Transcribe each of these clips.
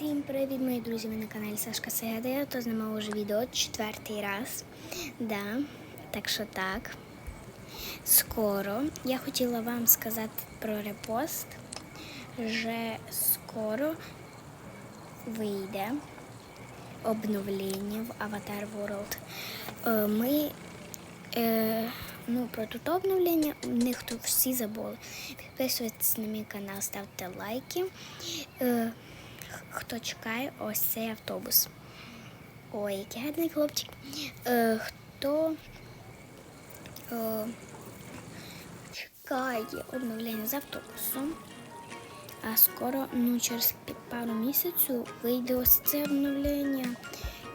Всім привіт, мої друзі! Ви на каналі Сашка Сегеда. Я то знімала вже відео четвертий раз. Да, так що так. Скоро я хотіла вам сказати про репост. Вже скоро вийде обновлення в Avatar World. Е, Ми е, ну, про тут обновлення ніхто всі забули. Підписуйтесь на мій канал, ставте лайки. Е, хто чекає ось цей автобус. Ой, який гарний хлопчик. Е, хто е, чекає обновлення з автобусом, а скоро, ну, через пару місяців вийде ось це обновлення.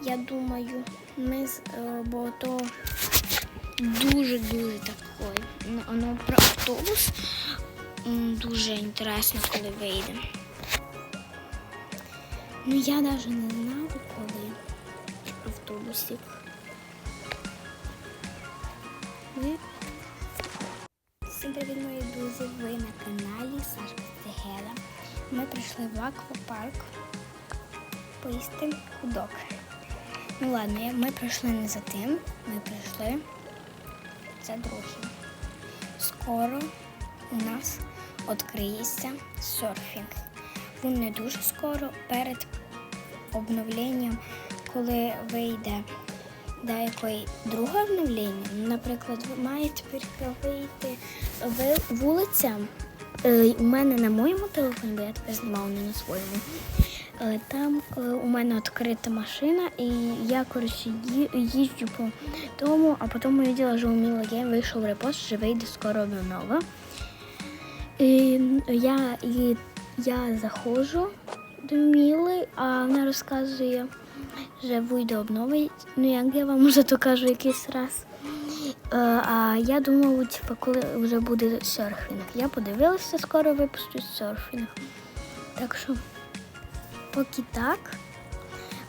Я думаю, ми з е, бо то дуже-дуже такой. Ну, Воно про автобус дуже інтересно, коли вийде. Ну я навіть не знала, коли автобусик. Всім привіт, мої друзі! Ви на каналі Сашка Стегеда. Ми прийшли в аквапарк поїсти худок. Ну ладно, ми прийшли не за тим, ми прийшли за другим. Скоро у нас відкриється серфінг. Він не дуже скоро перед обновленням, коли вийде деяке друге обновлення. Наприклад, маєте тепер вийти вулиця. Е, У мене на моєму телефоні, бо я тепер знімала не на своєму. е, Там у мене відкрита машина, і я коротше їжджу по тому, а потім увидела, що у Міла Гейм вийшов репост, що вийде скоро обнова. І я, і я заходжу до а вона розказує, що вийде обнови. Ну, як я вам вже то кажу якийсь раз. Е, А я думала, типу, коли вже буде серфінг. Я подивилася, скоро випустять серфінг. Так що, поки так.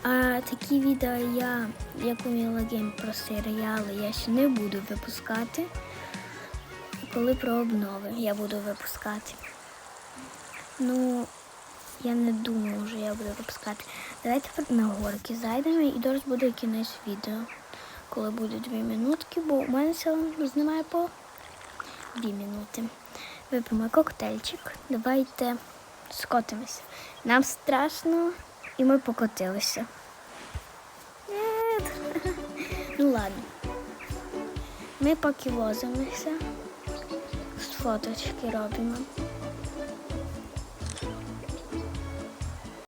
А такі відео я, як у Міла Гейм про серіали, я ще не буду випускати. Коли про обнови я буду випускати. Ну, я не думаю, що я буду випускати. Давайте на горки зайдемо і зараз буде кінець відео. Коли буде дві минутки, бо у мене це знімає по дві минути. Вип'ємо коктейльчик. Давайте скотимося. Нам страшно і ми покотилися. Нет. Ну ладно. Ми поки возимося, фоточки робимо.